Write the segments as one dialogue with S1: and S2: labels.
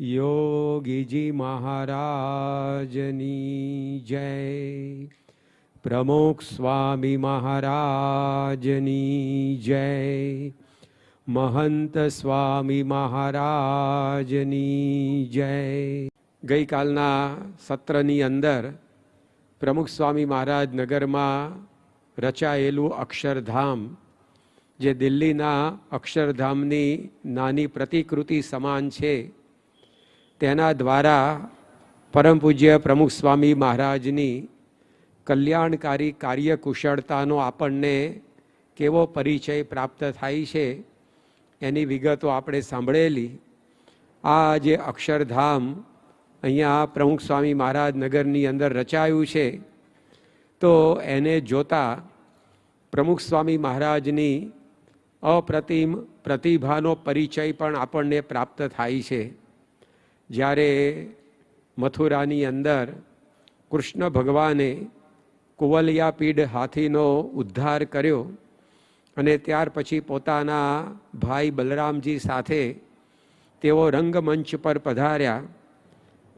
S1: યોગીજી મહારાજની જય. પ્રમુખ સ્વામી મહારાજની જય. મહંત સ્વામી મહારાજની જય. ગઈકાલના સત્રની અંદર પ્રમુખ સ્વામી મહારાજ નગરમાં રચાયેલું અક્ષરધામ, જે દિલ્હીના અક્ષરધામની નાની પ્રતિકૃતિ સમાન છે તેના દ્વારા પરમ પૂજ્ય પ્રમુખ સ્વામી મહારાજની કલ્યાણકારી કાર્યકુશળતાનો આપણને કેવો પરિચય પ્રાપ્ત થાય છે એની વિગતો આપણે સાંભળેલી. આ જે અક્ષરધામ અહીંયા પ્રમુખ સ્વામી મહારાજ નગરની અંદર રચાયું છે, તો એને જોતા પ્રમુખ સ્વામી મહારાજની અપ્રતિમ પ્રતિભાનો પરિચય પણ આપણને પ્રાપ્ત થાય છે. જ્યારે મથુરાની અંદર કૃષ્ણ ભગવાને કુવલિયાપીડ હાથીનો ઉદ્ધાર કર્યો અને ત્યાર પછી પોતાના ભાઈ બલરામજી સાથે તેઓ રંગમંચ પર પધાર્યા.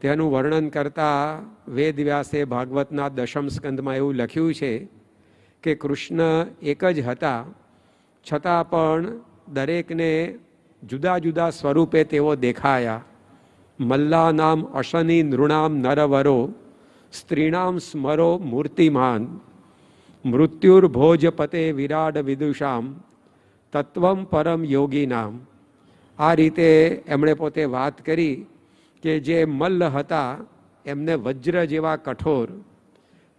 S1: તેનું વર્ણન કરતા વેદવ્યાસે ભાગવતના દશમ સ્કંદમાં એવું લખ્યું છે કે કૃષ્ણ એક જ હતા, છતાં પણ દરેકને જુદા જુદા સ્વરૂપે તેઓ દેખાયા. મલ્લાનામ અશની નૃણામ નરવરો સ્ત્રીણામ સ્મરો મૂર્તિમાન મૃત્યુર્ભોજપતે વિરાટ વિદુષામ તત્વમ પરમ યોગીનામ આ રીતે એમણે પોતે વાત કરી કે જે મલ્લ હતા, એમને વજ્ર જેવા કઠોર,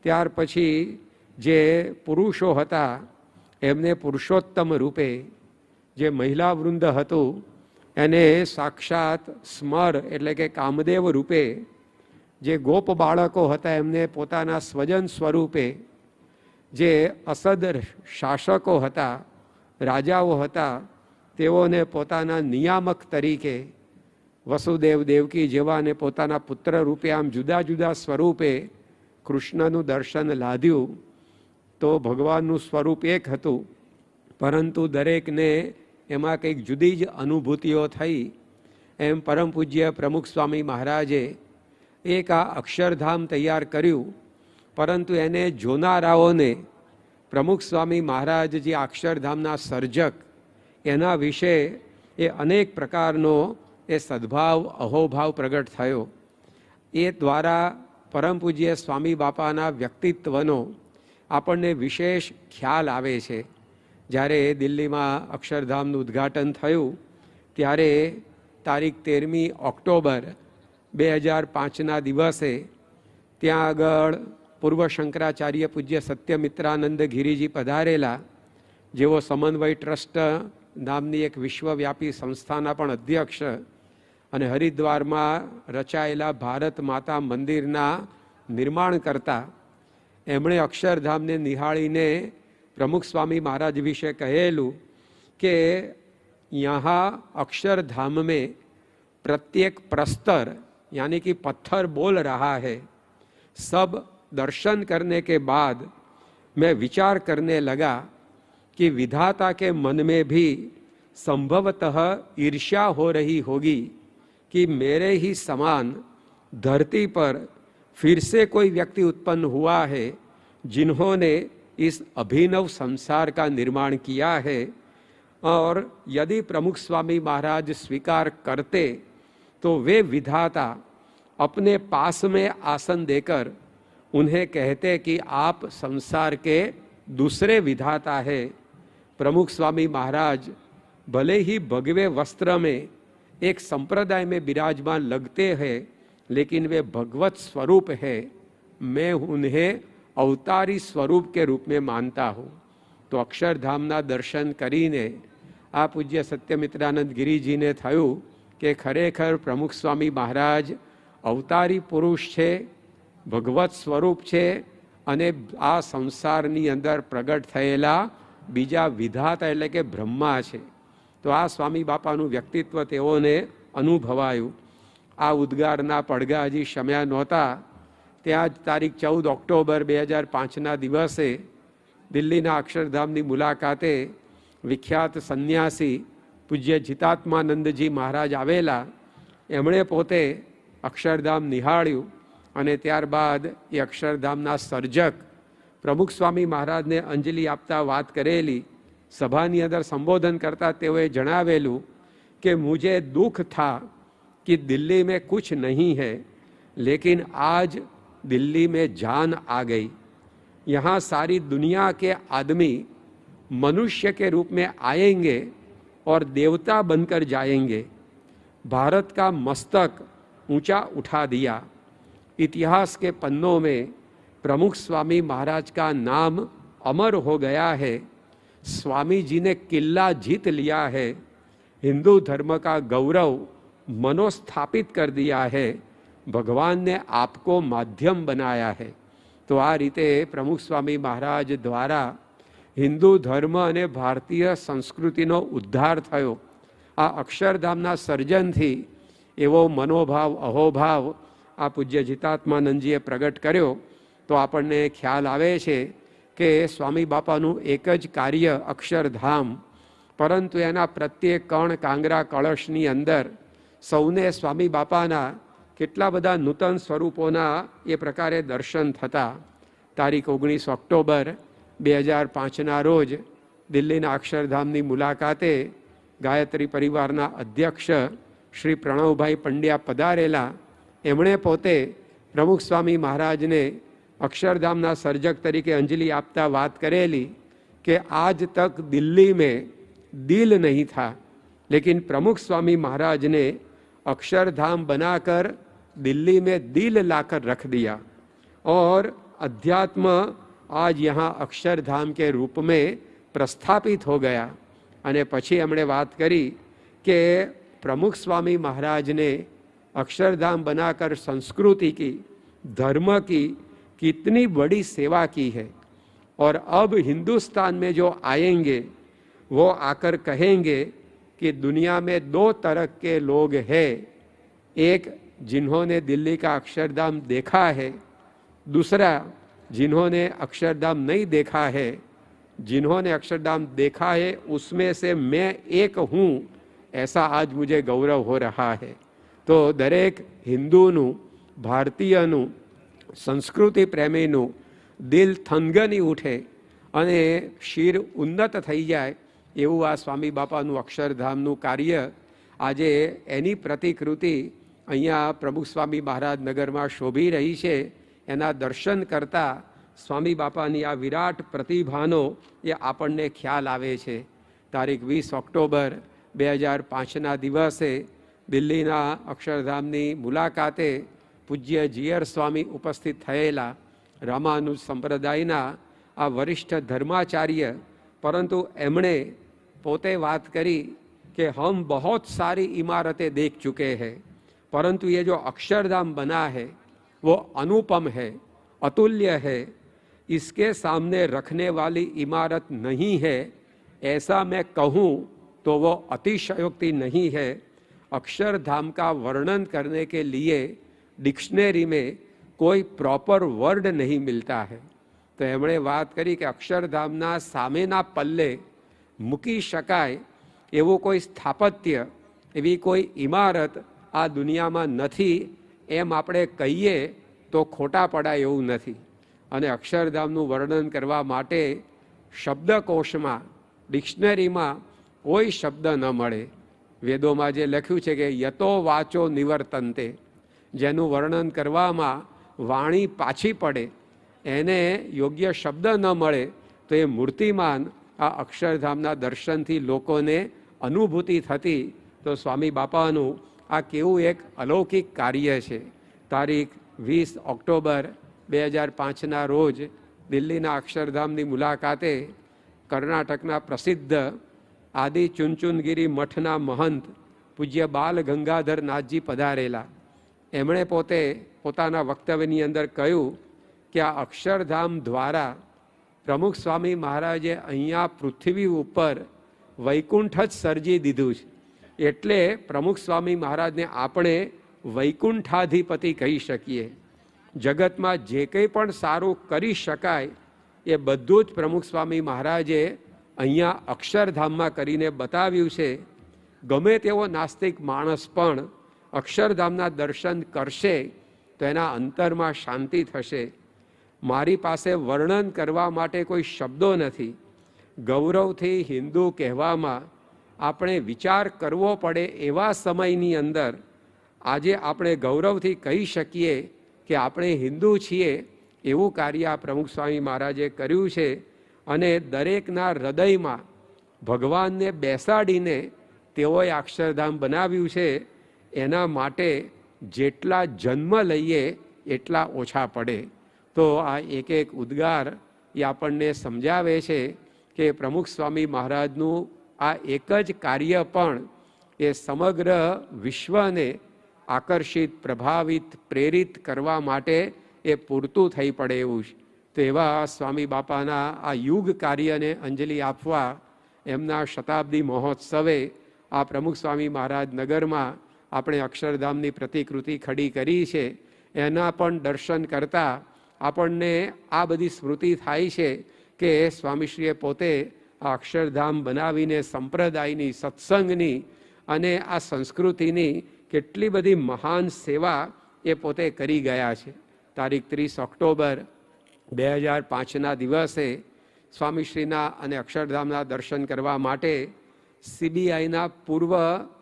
S1: ત્યાર પછી જે પુરુષો હતા, એમને પુરુષોત્તમ રૂપે જે મહિલા વૃંદ હતું એને સાક્ષાત સ્મર એટલે કે કામદેવ રૂપે જે ગોપ બાળકો હતા એમને પોતાના સ્વજન સ્વરૂપે જે અસદ શાસકો હતા, રાજાઓ હતા, તેઓને પોતાના નિયામક તરીકે વસુદેવ દેવકી જેવાને પોતાના પુત્ર રૂપે આમ જુદા જુદા સ્વરૂપે કૃષ્ણનું દર્શન લાદ્યું, તો ભગવાનનું સ્વરૂપ એક હતું, પરંતુ દરેકને એમાં કંઈક જુદી જ અનુભૂતિઓ થઈ. એમ પરમ પૂજ્ય પ્રમુખ સ્વામી મહારાજે એક આ અક્ષરધામ તૈયાર કર્યું. પરંતુ એને જોનારાઓને પ્રમુખ સ્વામી મહારાજ જે અક્ષરધામના સર્જક એના વિશે એ અનેક પ્રકારનો એ સદભાવ, અહોભાવ પ્રગટ થયો. એ દ્વારા પરમ પૂજ્ય સ્વામી બાપાના વ્યક્તિત્વનો આપણને વિશેષ ખ્યાલ આવે છે. જ્યારે દિલ્હીમાં અક્ષરધામનું ઉદ્ઘાટન થયું, ત્યારે તારીખ તેરમી ઓક્ટોબર બે હજાર પાંચના દિવસે ત્યાં આગળ પૂર્વ શંકરાચાર્ય પૂજ્ય સત્યમિત્રાનંદ ગિરિજી પધારેલા, જેઓ સમન્વય ટ્રસ્ટ નામની એક વિશ્વવ્યાપી સંસ્થાના પણ અધ્યક્ષ અને હરિદ્વારમાં રચાયેલા ભારત માતા મંદિરના નિર્માણ કરતા, એમણે અક્ષરધામને નિહાળીને પ્રમુખ સ્વામી મહારાજ વિશે કહેલું કે यहाँ अक्षरधाम में प्रत्येक प्रस्तर यानी कि पत्थर बोल रहा है सब दर्शन करने के बाद मैं विचार करने लगा कि विधाता के मन में भी संभवतः ईर्ष्या हो रही होगी कि मेरे ही समान धरती पर फिर से कोई व्यक्ति उत्पन्न हुआ है जिन्होंने इस अभिनव संसार का निर्माण किया है और यदि प्रमुख स्वामी महाराज स्वीकार करते तो वे विधाता अपने पास में आसन देकर उन्हें कहते कि आप संसार के दूसरे विधाता है। प्रमुख स्वामी महाराज भले ही भगवे वस्त्र में एक संप्रदाय में विराजमान लगते हैं, लेकिन वे भगवत स्वरूप है। मैं उन्हें અવતારી સ્વરૂપ કે રૂપે માનતા હો, તો અક્ષરધામના દર્શન કરીને આ પૂજ્ય સત્યમિત્રાનંદ ગિરિજીને થયું કે ખરેખર પ્રમુખ સ્વામી મહારાજ અવતારી પુરુષ છે, ભગવત સ્વરૂપ છે અને આ સંસારની અંદર પ્રગટ થયેલા બીજા વિધાતા એટલે કે બ્રહ્મા છે. તો આ સ્વામી બાપાનું વ્યક્તિત્વ તેઓને અનુભવાયું. આ ઉદ્ગારના પડઘા હજી શમ્યા નહોતા त्याज तारीख चौदह ऑक्टोबर बेहजार पांचना दिवसे दिल्ली अक्षरधाम की मुलाकाते विख्यात संन्यासी पूज्य जितात्मानंद जी महाराज आला एमणे पोते अक्षरधाम निहू अने त्यारबाद ये अक्षरधाम सर्जक प्रमुख स्वामी महाराज ने अंजलि आपता बात करेली सभा अंदर संबोधन करता जानवेलू के मुझे दुख था कि दिल्ली में कुछ नहीं है लेकिन आज दिल्ली में जान आ गई। यहाँ सारी दुनिया के आदमी मनुष्य के रूप में आएँगे और देवता बनकर जाएँगे। भारत का मस्तक ऊँचा उठा दिया। इतिहास के पन्नों में प्रमुख स्वामी महाराज का नाम अमर हो गया है। स्वामी जी ने किला जीत लिया है। हिंदू धर्म का गौरव मनोस्थापित कर दिया है। भगवान ने आपको माध्यम बनाया है તો આ રીતે પ્રમુખ સ્વામી મહારાજ દ્વારા હિન્દુ ધર્મ અને ભારતીય સંસ્કૃતિનો ઉદ્ધાર થયો આ અક્ષરધામના સર્જનથી એવો મનોભાવ અહોભાવ આ પૂજ્ય જીતાત્માનંદજીએ પ્રગટ કર્યો તો આપણને ખ્યાલ આવે છે કે સ્વામી બાપાનું એક જ કાર્ય અક્ષરધામ પરંતુ એના પ્રત્યેક કણ કાંગરા કળશની અંદર સૌને સ્વામી બાપાના કેટલા બધા નૂતન સ્વરૂપોના એ પ્રકારે દર્શન થતા. તારીખ ઓગણીસ ઓક્ટોબર બે હજાર પાંચના રોજ દિલ્હીના અક્ષરધામની મુલાકાતે ગાયત્રી પરિવારના અધ્યક્ષ શ્રી પ્રણવભાઈ પંડ્યા પધારેલા. એમણે પોતે પ્રમુખ સ્વામી મહારાજને અક્ષરધામના સર્જક તરીકે અંજલિ આપતા વાત કરેલી કે આજ તક દિલ્હી મેં દિલ નહીં થા. લેકિન પ્રમુખ સ્વામી મહારાજને अक्षरधाम बनाकर दिल्ली में दिल लाकर रख दिया और अध्यात्म आज यहाँ अक्षरधाम के रूप में प्रस्थापित हो गया અને પછી એમણે વાત કરી કે प्रमुख स्वामी महाराज ने अक्षरधाम बनाकर संस्कृति की धर्म की कितनी बड़ी सेवा की है और अब हिंदुस्तान में जो आएंगे वो आकर कहेंगे कि दुनिया में दो तरह के लोग हैं एक जिन्होंने दिल्ली का अक्षरधाम देखा है दूसरा जिन्होंने अक्षरधाम नहीं देखा है जिन्होंने अक्षरधाम देखा है उसमें से मैं एक हूँ ऐसा आज मुझे गौरव हो रहा है તો દરેક હિન્દુનું ભારતીયનું સંસ્કૃતિ પ્રેમીનું દિલ થનગની ઉઠે અને શિર ઉન્નત થઈ જાય એવું આ સ્વામી બાપાનું અક્ષરધામનું કાર્ય આજે એની પ્રતિકૃતિ અહીંયા પ્રભુ સ્વામી મહારાજ નગરમાં શોભી રહી છે. એના દર્શન કરતાં સ્વામી બાપાની આ વિરાટ પ્રતિભાનો એ આપણને ખ્યાલ આવે છે. તારીખ વીસ ઓક્ટોબર બે હજાર પાંચના દિવસે દિલ્હીના અક્ષરધામની મુલાકાતે પૂજ્ય જીયર સ્વામી ઉપસ્થિત થયેલા રામાનુજ સંપ્રદાયના આ વરિષ્ઠ ધર્માચાર્ય, પરંતુ એમણે પોતે વાત કરી કે હમ बहुत सारी इमारतें देख चुके हैं परंतु ये जो अक्षरधाम बना है वो अनुपम है अतुल्य है इसके सामने रखने वाली इमारत नहीं है ऐसा मैं कहूँ तो वो अतिशयोक्ति नहीं है अक्षरधाम का वर्णन करने के लिए डिक्शनरी में કોઈ પ્રોપર વર્ડ નહીં મિલતા હૈ તો એમણે વાત કરી કે અક્ષરધામના સામેના પલ્લે મૂકી શકાય એવું કોઈ સ્થાપત્ય, એવી કોઈ ઇમારત આ દુનિયામાં નથી એમ આપણે કહીએ તો ખોટા પડાય એવું નથી. અને અક્ષરધામનું વર્ણન કરવા માટે શબ્દકોશમાં, ડિક્શનરીમાં કોઈ શબ્દ ન મળે. વેદોમાં જે લખ્યું છે કે યતો વાચો નિવર્તનતે, જેનું વર્ણન કરવામાં વાણી પાછી પડે, એને યોગ્ય શબ્દ ન મળે, તો એ મૂર્તિમાન આ અક્ષરધામના દર્શનથી લોકોને અનુભૂતિ થતી, તો સ્વામી બાપાનું આ કેવું એક અલૌકિક કાર્ય છે. તારીખ વીસ ઓક્ટોબર બે હજાર પાંચના રોજ દિલ્હીના અક્ષરધામની મુલાકાતે કર્ણાટકના પ્રસિદ્ધ આદિ ચુનચુનગીરી મઠના મહંત પૂજ્ય બાલ ગંગાધર નાથજી પધારેલા. એમણે પોતે પોતાના વક્તવ્યની અંદર કહ્યું કે આ અક્ષરધામ દ્વારા પ્રમુખ સ્વામી મહારાજે અહીંયા પૃથ્વી ઉપર વૈકુંઠ જ સર્જી દીધું છે. એટલે પ્રમુખ સ્વામી મહારાજને આપણે વૈકુંઠાધિપતિ કહી શકીએ. જગતમાં જે કંઈ પણ સારું કરી શકાય એ બધું જ પ્રમુખ સ્વામી મહારાજે અહીંયા અક્ષરધામમાં કરીને બતાવ્યું છે. ગમે તેવો નાસ્તિક માણસ પણ અક્ષરધામના દર્શન કરશે તો એના અંતરમાં શાંતિ થશે. મારી પાસે વર્ણન કરવા માટે કોઈ શબ્દો નથી. ગૌરવથી હિન્દુ કહેવામાં આપણે વિચાર કરવો પડે એવા સમયની અંદર આજે આપણે ગૌરવથી કહી શકીએ કે આપણે હિન્દુ છીએ એવું કાર્ય આ પ્રમુખ સ્વામી મહારાજે કર્યું છે અને દરેકના હૃદયમાં ભગવાનને બેસાડીને તેઓએ અક્ષરધામ બનાવ્યું છે. એના માટે જેટલા જન્મ લઈએ એટલા ઓછા પડે. તો આ એક એક ઉદ્ગાર એ આપણને સમજાવે છે કે પ્રમુખ સ્વામી મહારાજનું આ એક જ કાર્ય પણ એ સમગ્ર વિશ્વને આકર્ષિત, પ્રભાવિત, પ્રેરિત કરવા માટે એ પૂરતું થઈ પડે એવું છે. તો એવા સ્વામી બાપાના આ યુગ કાર્યને અંજલિ આપવા એમના શતાબ્દી મહોત્સવે આ પ્રમુખ સ્વામી મહારાજ નગરમાં આપણે અક્ષરધામની પ્રતિકૃતિ ખડી કરી છે. એના પણ દર્શન કરતા આપણને આ બધી સ્મૃતિ થાય છે કે સ્વામીશ્રીએ પોતે આ અક્ષરધામ બનાવીને સંપ્રદાયની, સત્સંગની અને આ સંસ્કૃતિની કેટલી બધી મહાન સેવા એ પોતે કરી ગયા છે. તારીખ ત્રીસ ઓક્ટોબર બે હજાર પાંચના દિવસે સ્વામીશ્રીના અને અક્ષરધામના દર્શન કરવા માટે સીબીઆઈના પૂર્વ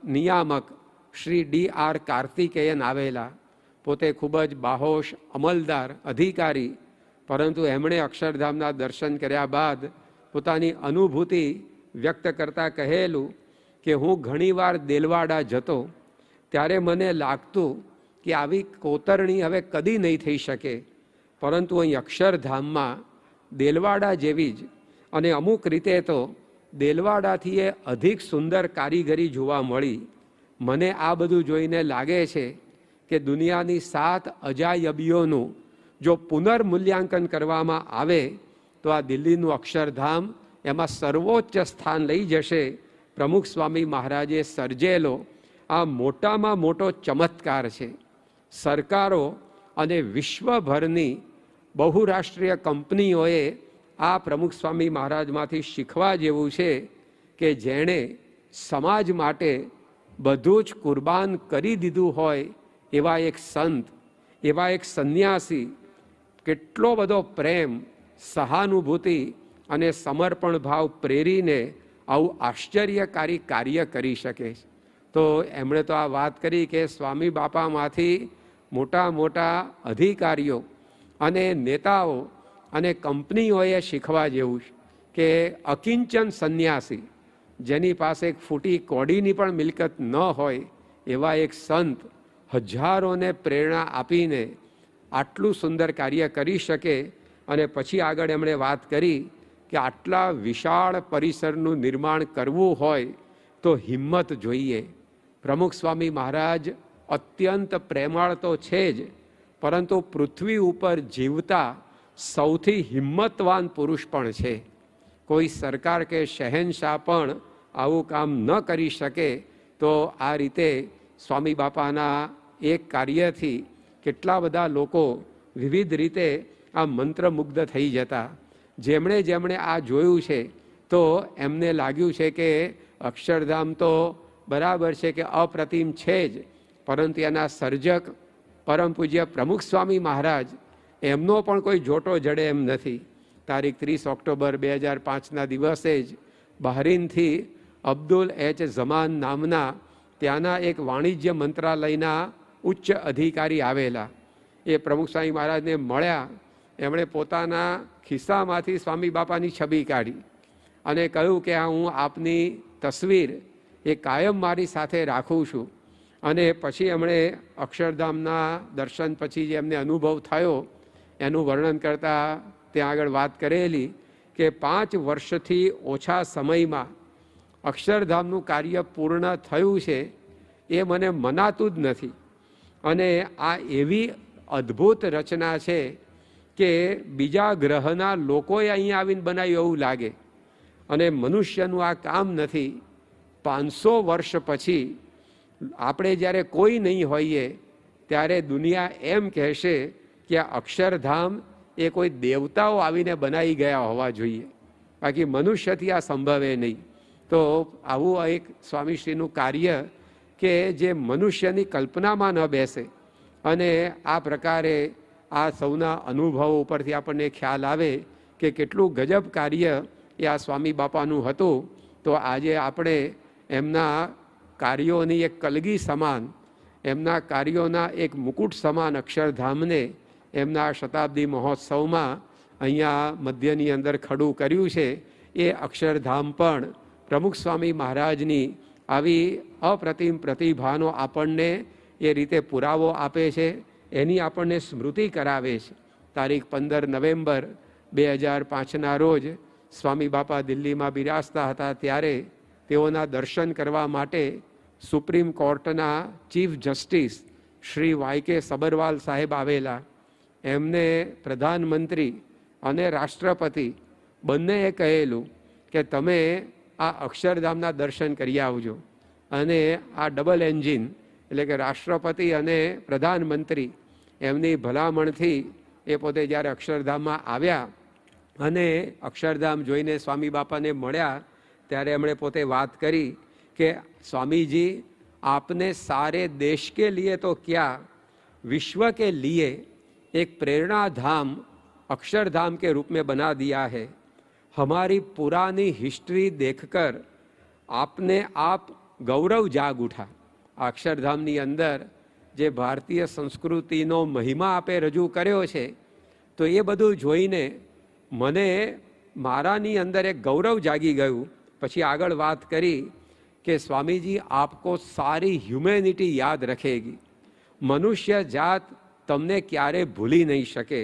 S1: નિયામક શ્રી ડી આર કાર્તિકેયન આવેલા. પોતે ખૂબ જ બાહોશ, અમલદાર, અધિકારી, પરંતુ એમણે અક્ષરધામના દર્શન કર્યા બાદ પોતાની અનુભૂતિ વ્યક્ત કરતાં કહેલું કે હું ઘણીવાર દેલવાડા જતો, ત્યારે મને લાગતું કે આવી કોતરણી હવે કદી નહીં થઈ શકે. પરંતુ અહીં અક્ષરધામમાં દેલવાડા જેવી જ અને અમુક રીતે તો દેલવાડાથી એ અધિક સુંદર કારીગરી જોવા મળી. મને આ બધું જોઈને લાગે છે કે દુનિયાની સાત અજાયબીઓનું જો પુનર્મૂલ્યાંકન કરવામાં આવે, તો આ દિલ્હીનું અક્ષરધામ એમાં સર્વોચ્ચ સ્થાન લઈ જશે. પ્રમુખ સ્વામી મહારાજે સર્જેલો. આ મોટામાં મોટો ચમત્કાર છે. સરકારો અને વિશ્વભરની બહુરાષ્ટ્રીય કંપનીઓએ આ પ્રમુખ સ્વામી મહારાજમાંથી શીખવા જેવું છે કે જેણે સમાજ માટે બધું જ કુરબાન કરી દીધું હોય એવા એક સંત, એવા એક સંન્યાસી, કેટલો બધો પ્રેમ, સહાનુભૂતિ અને સમર્પણ ભાવ પ્રેરીને આવું આશ્ચર્યકારી કાર્ય કરી શકે છે. તો એમણે તો આ વાત કરી કે સ્વામી બાપામાંથી મોટા મોટા અધિકારીઓ અને નેતાઓ અને કંપનીઓએ શીખવા જેવું છે કે અકિંચન સંન્યાસી, જેની પાસે એક ફૂટી કોડીની પણ મિલકત ન હોય, એવા એક સંત હજારોને પ્રેરણા આપીને આટલું સુંદર કાર્ય કરી શકે અને પછી આગળ એમણે વાત કરી કે આટલા વિશાળ પરિસરનું નિર્માણ કરવું હોય તો હિંમત જોઈએ. પ્રમુખ સ્વામી મહારાજ અત્યંત પ્રેમાળ તો છે જ, પરંતુ પૃથ્વી ઉપર જીવતા સૌથી હિંમતવાન પુરુષ પણ છે. કોઈ સરકાર કે શહેનશાહ પણ આવું કામ ન કરી શકે તો આ રીતે સ્વામી બાપાના એક કાર્યથી કેટલા બધા લોકો વિવિધ રીતે આ મંત્રમુગ્ધ થઈ જતા. જેમણે જેમણે આ જોયું છે, તો એમને લાગ્યું છે કે અક્ષરધામ તો બરાબર છે કે અપ્રતિમ છે જ, પરંતુ એના સર્જક પરમ પૂજ્ય પ્રમુખ સ્વામી મહારાજ એમનો પણ કોઈ જોટો જડે એમ નથી. તારીખ ત્રીસ ઓક્ટોબર બે હજાર પાંચના દિવસે જ બહરીનથી અબ્દુલ એચ ઝમાન નામના ત્યાંના એક વાણિજ્ય મંત્રાલયના ઉચ્ચ અધિકારી આવેલા. એ પ્રમુખ સ્વામી મહારાજને મળ્યા. એમણે પોતાના ખિસ્સામાંથી સ્વામી બાપાની છબી કાઢી અને કહ્યું કે આ હું આપની તસવીર એ કાયમ મારી સાથે રાખું છું. અને પછી એમણે અક્ષરધામના દર્શન પછી જે એમને અનુભવ થયો, એનું વર્ણન કરતાં ત્યાં આગળ વાત કરેલી કે પાંચ વર્ષથી ઓછા સમયમાં અક્ષરધામનું કાર્ય પૂર્ણ થયું છે એ મને મનાતું જ નથી. અને આ એવી અદ્ભુત રચના છે કે બીજા ગ્રહના લોકોએ અહીંયા આવીને બનાવ્યું એવું લાગે. અને મનુષ્યનું આ કામ નથી. પાંચસો વર્ષ પછી આપણે જ્યારે કોઈ નહીં હોઈએ, ત્યારે દુનિયા એમ કહેશે કે આ અક્ષરધામ એ કોઈ દેવતાઓ આવીને બનાવી ગયા હોવા જોઈએ. બાકી મનુષ્યથી આ સંભવે નહીં. તો આવું એક સ્વામીશ્રીનું કાર્ય કે જે મનુષ્યની કલ્પનામાં ન બેસે. અને આ પ્રકારે આ સૌના અનુભવો ઉપરથી આપણને ખ્યાલ આવે કે કેટલું ગજબ કાર્ય એ આ સ્વામી બાપાનું હતું, તો આજે આપણે એમના કાર્યોની એક કલગી સમાન, એમના કાર્યોના એક મુકુટ સમાન અક્ષરધામને એમના શતાબ્દી મહોત્સવમાં અહીંયા મધ્યની અંદર ખડું કર્યું છે. એ અક્ષરધામ પણ પ્રમુખ સ્વામી મહારાજની આવી અપ્રતિમ પ્રતિભાનો આપણને એ રીતે પુરાવો આપે છે, એની આપણને સ્મૃતિ કરાવે છે. તારીખ પંદર નવેમ્બર બે હજાર પાંચના રોજ સ્વામી બાપા દિલ્હીમાં બિરાજતા હતા ત્યારે તેઓના દર્શન કરવા માટે સુપ્રીમ કોર્ટના ચીફ જસ્ટિસ શ્રી વાય કે સબરવાલ સાહેબ આવેલા. એમને પ્રધાનમંત્રી અને રાષ્ટ્રપતિ બંનેએ કહેલું કે તમે આ અક્ષરધામના દર્શન કરી આવજો અને આ ડબલ એન્જિન એટલે કે રાષ્ટ્રપતિ અને પ્રધાનમંત્રી એમની ભલામણથી એ પોતે જ્યારે અક્ષરધામમાં આવ્યા અને અક્ષરધામ જોઈને સ્વામી બાપાને મળ્યા ત્યારે એમણે પોતે વાત કરી કે स्वामी आपने सारे देश के लिए तो क्या विश्व के लिए एक प्रेरणा धाम अक्षरधाम के रूप में बना दिया है हमारी पुरानी हिस्ट्री देखकर आपने आप ગૌરવ જાગ ઉઠા અક્ષરધામની અંદર જે ભારતીય સંસ્કૃતિનો મહિમા આપે રજૂ કર્યો છે તો એ બધું જોઈને મને મારાની અંદર એક ગૌરવ જાગી ગયું પછી આગળ વાત કરી कि स्वामी जी आपको सारी ह्यूमैनिटी याद रखेगी मनुष्य जात તમને ક્યારે ભૂલી નહીં શકે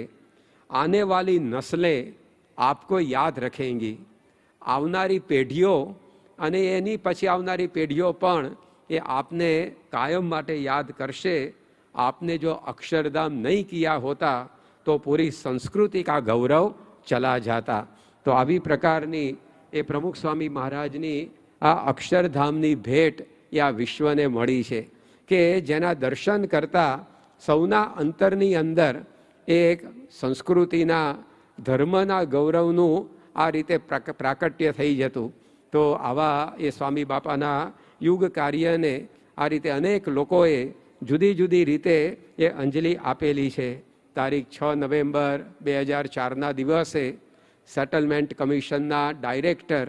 S1: આને વાલી નસ્લે આપકો યાદ રખેંગી આવનારી પેઢીઓ અને એની પછી આવનારી પેઢીઓ પણ એ આપને કાયમ માટે યાદ કરશે આપને જો અક્ષરધામ નહીં કિયા હોતા તો પૂરી સંસ્કૃતિ કા ગૌરવ ચલા જાતા તો આવી પ્રકારની એ પ્રમુખ સ્વામી મહારાજની આ અક્ષરધામની ભેટ એ આ વિશ્વને મળી છે કે જેના દર્શન કરતાં સૌના અંતરની અંદર એક સંસ્કૃતિના ધર્મના ગૌરવનું આ રીતે પ્રાકટ્ય થઈ જતું. તો આવા એ સ્વામી બાપાના યુગ કાર્યને આ રીતે અનેક લોકોએ જુદી જુદી રીતે એ અંજલિ આપેલી છે. તારીખ છ નવેમ્બર બે હજાર ચારના દિવસે સેટલમેન્ટ કમિશનના ડાયરેક્ટર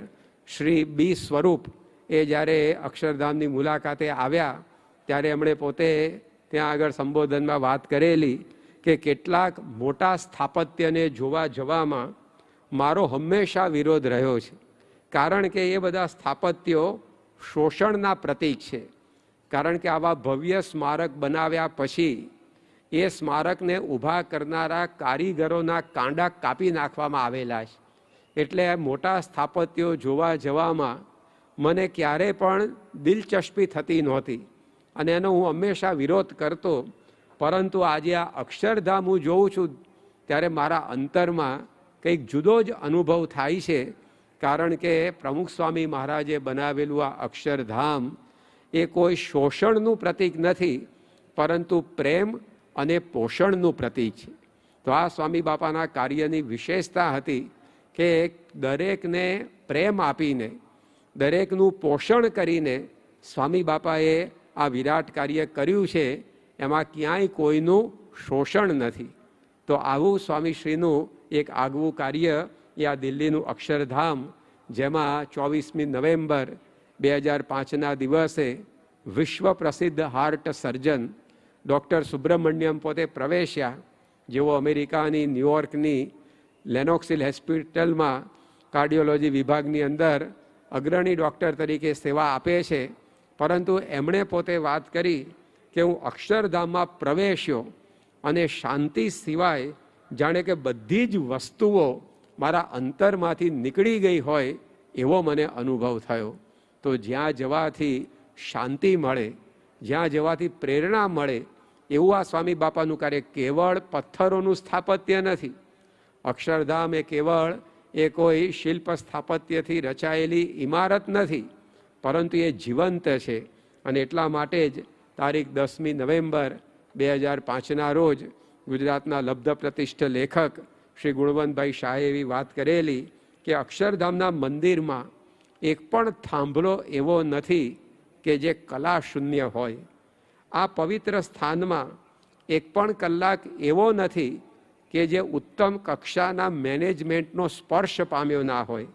S1: શ્રી બી સ્વરૂપ એ જ્યારે અક્ષરધામની મુલાકાતે આવ્યા, ત્યારે એમણે પોતે ત્યાં આગળ સંબોધનમાં વાત કરેલી કે કેટલાક મોટા સ્થાપત્યને જોવા જવામાં મારો હંમેશા વિરોધ રહ્યો છે. કારણ કે એ બધા સ્થાપત્યો શોષણના પ્રતીક છે. કારણ કે આવા ભવ્ય સ્મારક બનાવ્યા પછી એ સ્મારકને ઊભા કરનારા કારીગરોના કાંડા કાપી નાખવામાં આવેલા છે. એટલે મોટા સ્થાપત્યો જોવા જવામાં મને ક્યારે પણ દિલચસ્પી થતી નહોતી. અને એનો હું હંમેશા વિરોધ કરતો પરંતુ આજે આ અક્ષરધામ હું જોઉં છું, ત્યારે મારા અંતરમાં કંઈક જુદો જ અનુભવ થાય છે. કારણ કે પ્રમુખ સ્વામી મહારાજે બનાવેલું આ અક્ષરધામ એ કોઈ શોષણનું પ્રતીક નથી, પરંતુ પ્રેમ અને પોષણનું પ્રતીક છે. તો આ સ્વામી બાપાના કાર્યની વિશેષતા હતી કે દરેકને પ્રેમ આપીને, દરેકનું પોષણ કરીને સ્વામી બાપાએ આ વિરાટ કાર્ય કર્યું છે. એમાં ક્યાંય કોઈનું શોષણ નથી. તો આવું સ્વામીશ્રીનું એક આગવું કાર્ય એ આ દિલ્હીનું અક્ષરધામ, જેમાં ચોવીસમી નવેમ્બર બે હજાર પાંચના દિવસે વિશ્વ પ્રસિદ્ધ હાર્ટ સર્જન ડૉક્ટર સુબ્રમણ્યમ પોતે પ્રવેશ્યા, જેઓ અમેરિકાની, ન્યુયોર્કની, લેનોક્સિલ હોસ્પિટલમાં કાર્ડિયોલોજી વિભાગની અંદર અગ્રણી ડૉક્ટર તરીકે સેવા આપે છે. પરંતુ એમણે પોતે વાત કરી કે હું અક્ષરધામમાં પ્રવેશ્યો અને શાંતિ સિવાય જાણે કે બધી જ વસ્તુઓ મારા અંતરમાંથી નીકળી ગઈ હોય એવો મને અનુભવ થયો. તો જ્યાં જવાથી શાંતિ મળે, જ્યાં જવાથી પ્રેરણા મળે, એવું આ સ્વામી બાપાનું કાર્ય કેવળ પથ્થરોનું સ્થાપત્ય નથી. અક્ષરધામ એ કેવળ એ કોઈ શિલ્પ સ્થાપત્યથી રચાયેલી ઇમારત નથી, પરંતુ એ જીવંત છે અને એટલા માટે જ તારીખ દસમી નવેમ્બર બે હજાર પાંચના રોજ ગુજરાતના લબ્ધ પ્રતિષ્ઠ લેખક શ્રી ગુણવંતભાઈ શાહે એવી વાત કરેલી કે અક્ષરધામના મંદિરમાં એક પણ થાંભલો એવો નથી કે જે કલા શૂન્ય હોય. આ પવિત્ર સ્થાનમાં એક પણ કલાક એવો નથી કે જે ઉત્તમ કક્ષાના મેનેજમેન્ટનો સ્પર્શ પામ્યો ના હોય.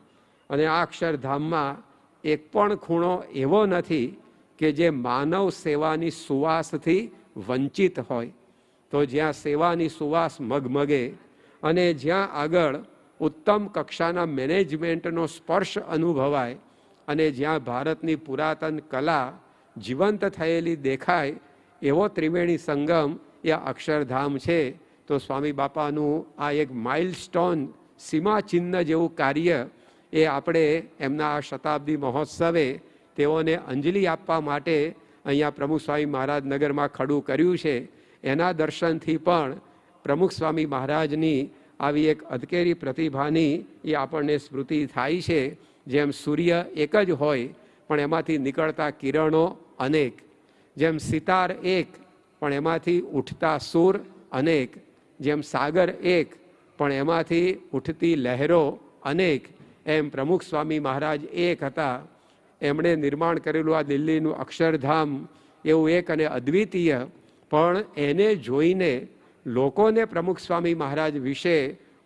S1: અને આ અક્ષરધામમાં એક પણ ખૂણો એવો નથી કે જે માનવ સેવાની સુવાસથી વંચિત હોય, તો જ્યાં સેવાની સુવાસ મગમગે અને જ્યાં આગળ ઉત્તમ કક્ષાના મેનેજમેન્ટનો સ્પર્શ અનુભવાય અને જ્યાં ભારતની પુરાતન કલા જીવંત થયેલી દેખાય, એવો ત્રિવેણી સંગમ એ અક્ષરધામ છે, તો સ્વામી બાપાનું આ એક માઇલસ્ટોન સીમાચિહ્ન જેવું કાર્ય એ આપણે એમના આ શતાબ્દી મહોત્સવે તેઓને અંજલિ આપવા માટે અહીંયા પ્રમુખ સ્વામી મહારાજ નગરમાં ખડું કર્યું છે. એના દર્શનથી પણ પ્રમુખ સ્વામી મહારાજની આવી એક અધકેરી પ્રતિભાની એ આપણને સ્મૃતિ થાય છે. જેમ સૂર્ય એક જ હોય, પણ એમાંથી નીકળતા કિરણો અનેક. જેમ સિતાર એક, પણ એમાંથી ઉઠતા સૂર અનેક. જેમ સાગર એક, પણ એમાંથી ઉઠતી લહેરો અનેક. એમ પ્રમુખ સ્વામી મહારાજ એક હતા. એમણે નિર્માણ કરેલું આ દિલ્હીનું અક્ષરધામ એવું એક અને અદ્વિતીય. પણ એને જોઈને લોકોને પ્રમુખ સ્વામી મહારાજ વિશે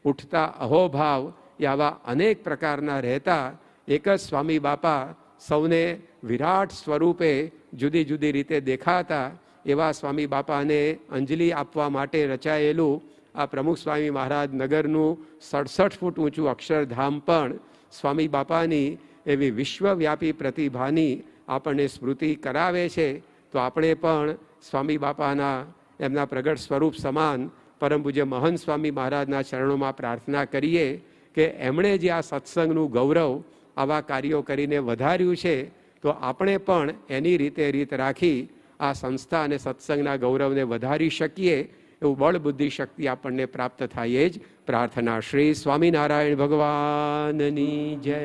S1: ઉઠતા અહોભાવ એ આવા અનેક પ્રકારના રહેતા એક જ સ્વામી બાપા સૌને વિરાટ સ્વરૂપે જુદી જુદી રીતે દેખાતા એવા સ્વામી બાપાને અંજલિ આપવા માટે રચાયેલું આ પ્રમુખ સ્વામી મહારાજ નગરનું સડસઠ ફૂટ ઊંચું અક્ષરધામ પણ સ્વામી બાપાની એવી વિશ્વવ્યાપી પ્રતિભાની આપણને સ્મૃતિ કરાવે છે, તો આપણે પણ સ્વામી બાપાના એમના પ્રગટ સ્વરૂપ સમાન પરમ પૂજ્ય મહંત સ્વામી મહારાજના ચરણોમાં પ્રાર્થના કરીએ કે એમણે જે આ સત્સંગનું ગૌરવ આવા કાર્યો કરીને વધાર્યું છે, તો આપણે પણ એની રીતે રીત રાખી આ સંસ્થા અને સત્સંગના ગૌરવને વધારી શકીએ એવું બળ બુદ્ધિ શક્તિ આપણને પ્રાપ્ત થાય એ જ પ્રાર્થના. શ્રી સ્વામિનારાયણ ભગવાનની જય.